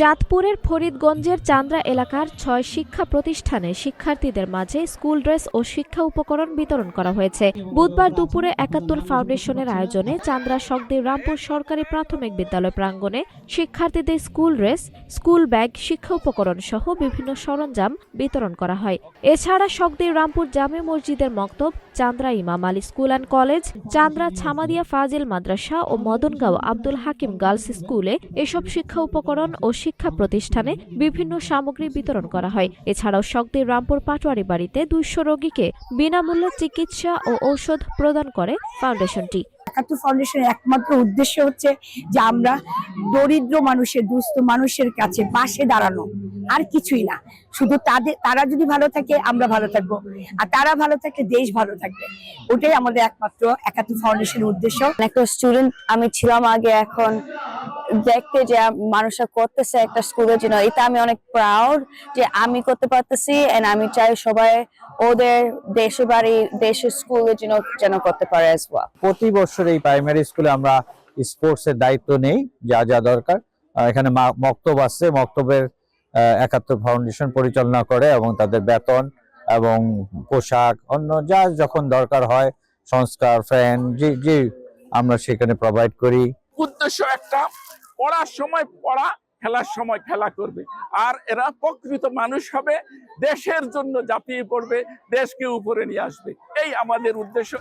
চাঁদপুরের ফরিদগঞ্জের চান্দ্রা এলাকার ছয় শিক্ষা প্রতিষ্ঠানে শিক্ষার্থীদের মাঝে স্কুল ড্রেস ও শিক্ষা উপকরণ বিতরণ করা হয়েছে। বুধবার দুপুরে একাত্তর ফাউন্ডেশনের আয়োজনে চান্দ্রা শকদেব রামপুর সরকারি প্রাথমিক বিদ্যালয় প্রাঙ্গণে শিক্ষার্থীদের স্কুল ড্রেস, স্কুল ব্যাগ, শিক্ষা উপকরণ সহ বিভিন্ন সরঞ্জাম বিতরণ করা হয়। এছাড়া শকদেব রামপুর জামে মসজিদের মক্তব Chandra Imam Ali school and college, Chandra Samadia Fazil Madrasa O Madangaon Abdul Hakim girls স্কুলে এসব শিক্ষা উপকরণ ও শিক্ষা প্রতিষ্ঠানে বিভিন্ন সামগ্রী বিতরণ করা হয়। এছাড়াও শকদের রামপুর পাটোয়ারি বাড়িতে দুইশো রোগীকে বিনামূল্যে চিকিৎসা ও ঔষধ প্রদান করে ফাউন্ডেশনটি। একাত্তর ফাউন্ডেশনের একমাত্র উদ্দেশ্য হচ্ছে যে আমরা দরিদ্র মানুষের, দুস্থ মানুষের কাছে পাশে দাঁড়ানো। আর কিছুই না। শুধু তাদের, তারা যদি ভালো থাকে, আমরা ভালো থাকব। আর তারা ভালো থাকে দেশ ভালো থাকবে। ওটাই আমাদের একমাত্র একাত্তর ফাউন্ডেশনের উদ্দেশ্য। একটা স্টুডেন্ট আমি ছিলাম আগে, এখন দেখতে যে মানুষরা করতেছে একটা স্কুলের জন্য এটা আমি অনেক প্রাউড যে আমি করতে পারতেছি এন্ড আমি চাই সবাই ওদের দেশের বাড়ি দেশের স্কুলের জন্য যেন করতে পারে as well. প্রতি বছর এই প্রাইমারি স্কুলে আমরা স্পোর্টস এর দায়িত্ব নেই যা যা দরকার এখানে মা- মক্তব আছে মক্তবের একাত্তর ফাউন্ডেশন পরিচালনা করে এবং তাদের বেতন এবং পোশাক অন্য যা যখন দরকার হয় সংস্কার ফ্যান যে জি আমরা সেখানে প্রোভাইড করি উদ্দেশ্য একটা পড়ার সময় পড়া, খেলার সময় খেলা করবে। আর এরা প্রকৃত মানুষ হবে, দেশের জন্য জাপিয়ে পড়বে, দেশকে উপরে নিয়ে আসবে। এই আমাদের উদ্দেশ্য।